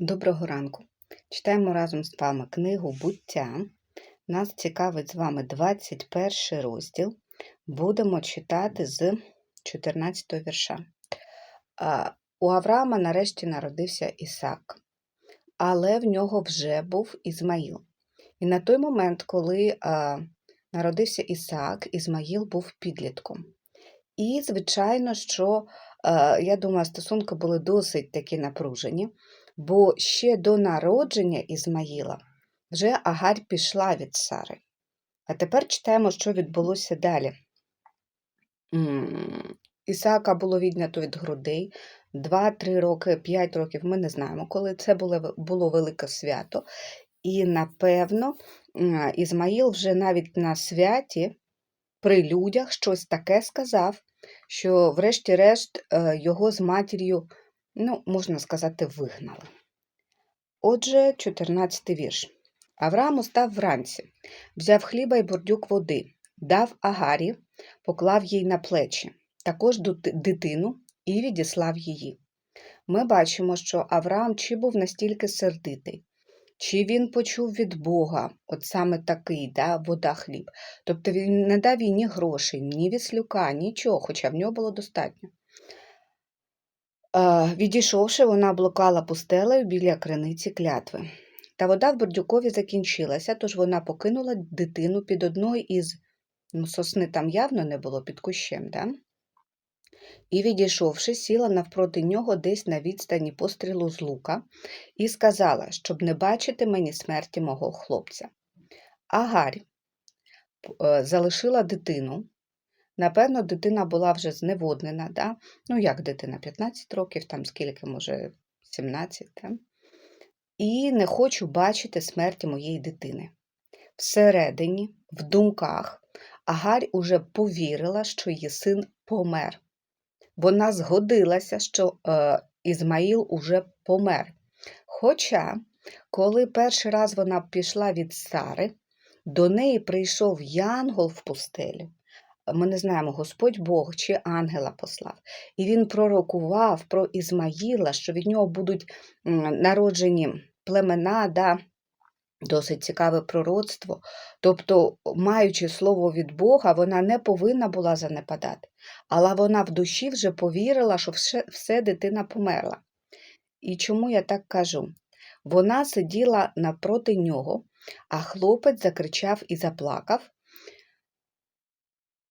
Доброго ранку. Читаємо разом з вами книгу Буття. Нас цікавить з вами 21 розділ. Будемо читати з 14 вірша. У Авраама нарешті народився Ісак, але в нього вже був Ізмаїл. І на той момент, коли народився Ісак, Ізмаїл був підлітком. І, звичайно, що, я думаю, стосунки були досить такі напружені. Бо ще до народження Ізмаїла вже Агарь пішла від Сари. А тепер читаємо, що відбулося далі. М, Ісаака було віднято від грудей 2-3 роки, 5 років, ми не знаємо, коли це було, було велике свято. І, напевно, Ізмаїл вже навіть на святі при людях щось таке сказав, що, врешті-решт, е, його з матір'ю ну, можна сказати, вигнали. Отже, 14 вірш. Авраам устав вранці, взяв хліба й бурдюк води, дав Агарі, поклав їй на плечі, також дитину і відіслав її. Ми бачимо, що Авраам чи був настільки сердитий, чи він почув від Бога, от саме такий, да, вода хліб. Тобто він не дав їй ні грошей, ні віслюка, нічого, хоча в нього було достатньо. Е, Відійшовши, вона блукала пустелею біля криниці клятви. Та вода в бордюкові закінчилася, тож вона покинула дитину під одною із ну, сосни там явно не було під кущем, да? і, відійшовши, сіла навпроти нього десь на відстані пострілу з лука і сказала, щоб не бачити мені смерті мого хлопця. Агарь е, залишила дитину, Напевно, дитина була вже зневоднена, да? ну як дитина, 15 років, там скільки, може, 17, да? і не хочу бачити смерті моєї дитини. Всередині, в думках, Агарь уже повірила, що її син помер. Вона згодилася, що е, Ізмаїл уже помер. Хоча, коли перший раз вона пішла від Сари, до неї прийшов янгол в пустелю ми не знаємо, Господь Бог чи ангела послав. І він пророкував про Ізмаїла, що від нього будуть народжені племена, да, досить цікаве пророцтво. Тобто, маючи слово від Бога, вона не повинна була занепадати. Але вона в душі вже повірила, що все, все дитина померла. І чому я так кажу? Вона сиділа напроти нього, а хлопець закричав і заплакав.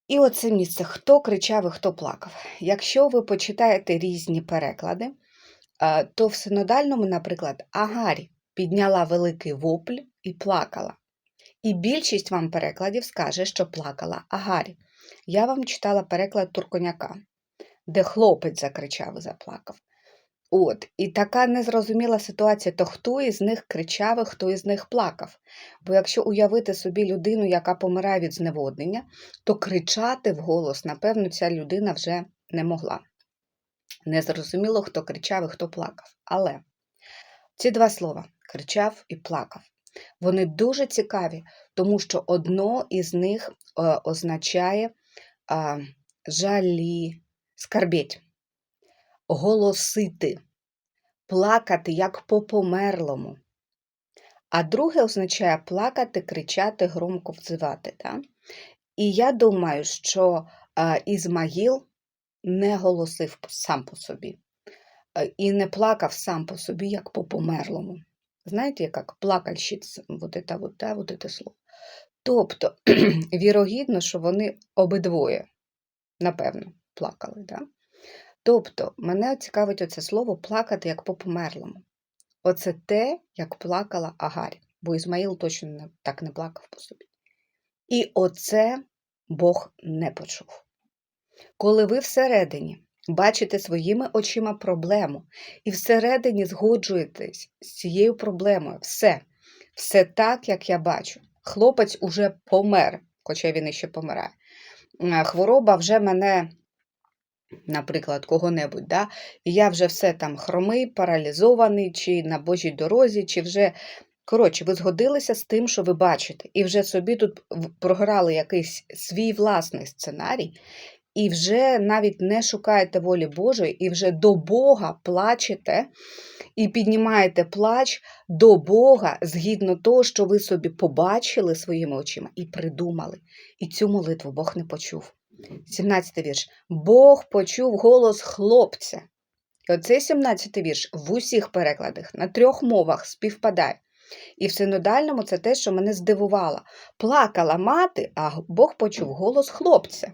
І оце місце, хто кричав і хто плакав. Якщо ви почитаєте різні переклади, то в синодальному, наприклад, Агарі підняла великий вопль і плакала. І більшість вам перекладів скаже, що плакала Агарі. Я вам читала переклад Турконяка, де хлопець закричав і заплакав. От, І така незрозуміла ситуація, то хто із них кричав, і хто із них плакав. Бо якщо уявити собі людину, яка помирає від зневоднення, то кричати вголос, напевно, ця людина вже не могла. Незрозуміло, хто кричав і хто плакав. Але ці два слова кричав і плакав. Вони дуже цікаві, тому що одно із них е, означає жалі, скарбіть голосити, плакати як по померлому. А друге означає плакати, кричати, громко взивати. Так? І я думаю, що Ізмаїл не голосив сам по собі і не плакав сам по собі, як по померлому. Знаєте, як плакальщиць, вот это, вот, да, вот это слово. Тобто, вірогідно, що вони обидвоє, напевно, плакали. Да? Тобто, мене цікавить оце слово плакати як по померлому. Оце те, як плакала Агарь, бо Ізмаїл точно не, так не плакав по собі. І оце Бог не почув. Коли ви всередині бачите своїми очима проблему і всередині згоджуєтесь з цією проблемою, все, все так, як я бачу. Хлопець уже помер, хоча він іще помирає. Хвороба вже мене наприклад, кого-небудь, да? і я вже все там хромий, паралізований, чи на Божій дорозі, чи вже. Коротше, ви згодилися з тим, що ви бачите, і вже собі тут програли якийсь свій власний сценарій, і вже навіть не шукаєте волі Божої, і вже до Бога плачете і піднімаєте плач до Бога згідно того, що ви собі побачили своїми очима і придумали. І цю молитву Бог не почув. 17 вірш. Бог почув голос хлопця. І оцей 17 вірш в усіх перекладах на трьох мовах співпадає. І в синодальному це те, що мене здивувало. Плакала мати, а Бог почув голос хлопця.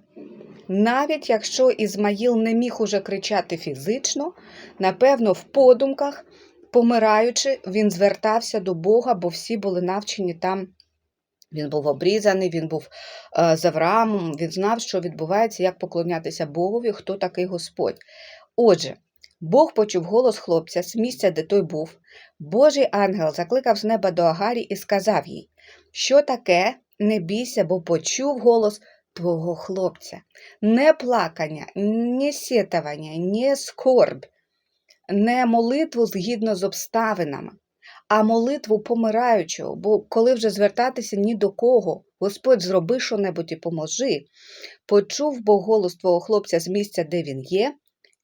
Навіть якщо Ізмаїл не міг уже кричати фізично, напевно, в подумках, помираючи, він звертався до Бога, бо всі були навчені там. Він був обрізаний, він був е, з Авраамом, він знав, що відбувається, як поклонятися Богові, хто такий Господь. Отже, Бог почув голос хлопця з місця, де той був. Божий ангел закликав з неба до Агарі і сказав їй, що таке, не бійся, бо почув голос твого хлопця. Не плакання, не сетування, не скорбь, не молитву згідно з обставинами, а молитву помираючого, бо коли вже звертатися ні до кого, Господь зроби що-небудь і поможи, почув Бог голос твого хлопця з місця, де він є,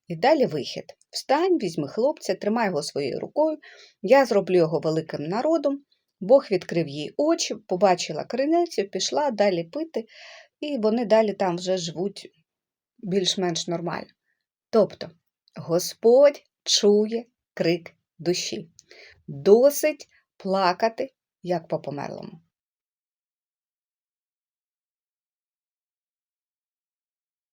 і далі вихід. Встань, візьми хлопця, тримай його своєю рукою, я зроблю його великим народом. Бог відкрив їй очі, побачила криницю, пішла далі пити, і вони далі там вже живуть більш-менш нормально. Тобто, Господь чує крик душі. Досить плакати, як по померлому.